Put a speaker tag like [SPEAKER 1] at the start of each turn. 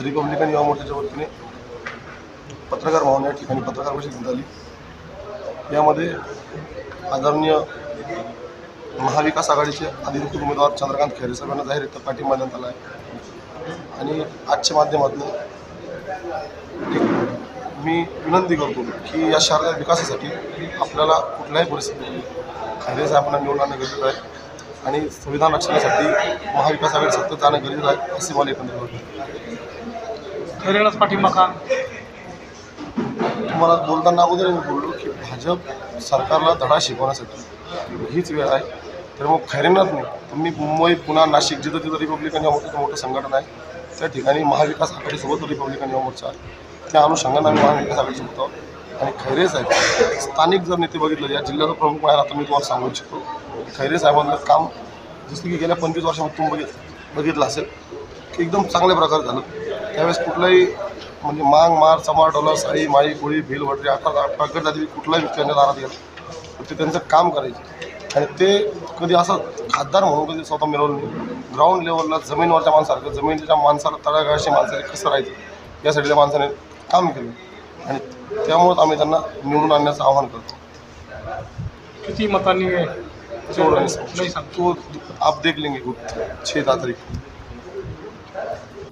[SPEAKER 1] आज रिपब्लिकन युवा मोर्चाच्या वतीने पत्रकार भवन या ठिकाणी पत्रकार परिषद झाली आली. यामध्ये आदरणीय महाविकास आघाडीचे अधिकृत उमेदवार चंद्रकांत खैरे साहेब यांना जाहीर पाठिंबा देण्यात आला आहे. आणि आजच्या माध्यमातून मी विनंती करतो की या शहराच्या विकासासाठी आपल्याला कुठल्याही परिस्थितीत खैरे साहेबांना निवडून आणणं गरजेचं आहे. आणि संविधान रक्षणासाठी महाविकास आघाडी सत्तेत जाणं गरजेचं आहे असे मला एकंदर वाटतं.
[SPEAKER 2] खैरेलाच पाठिंबा का?
[SPEAKER 1] तुम्हाला बोलताना अगोदर मी बोललो की भाजप सरकारला धडा शिकवण्यासाठी. हीच वेळ आहे. तर मग खैरेनाच नाही तुम्ही मुंबई पुन्हा नाशिक जिथं तिथं रिपब्लिकन या मोर्चाचं मोठं संघटन आहे त्या ठिकाणी महाविकास आघाडीसोबत रिपब्लिकन या मोर्चा आहे. त्या अनुषंगाने आम्ही महाविकास आघाडीसोबत आहोत आणि खैरे साहेब स्थानिक जर नेते बघितलं या जिल्ह्याचा प्रमुख आहे आता मी तुम्हाला सांगू इच्छितो. खैरे साहेबांचं काम जसं की गेल्या पंचवीस वर्षामध्ये तुम्ही बघित बघितलं असेल की एकदम चांगल्या प्रकारे झालं. त्यावेळेस कुठलाही म्हणजे मांग मार समार डॉलर साई माई कोळी भिल वडरी आता प्रकट जाती कुठलाही त्यांच्या दारात गेला ते त्यांचं काम करायचे. आणि ते कधी असं खासदार म्हणून कधी स्वतः मिळवलं नाही. ग्राउंड लेवलला जमीनवरच्या माणसासारखं जमिनीच्या माणसाला तळागाळाशी माणसाने कसं राहायचं यासाठी त्या माणसाने काम केलं. आणि त्यामुळेच आम्ही त्यांना निवडून आणण्याचं आवाहन करतो.
[SPEAKER 2] किती मतांनी
[SPEAKER 1] चोर
[SPEAKER 2] नाही
[SPEAKER 1] तो आप देख लेंगे छः तारीख.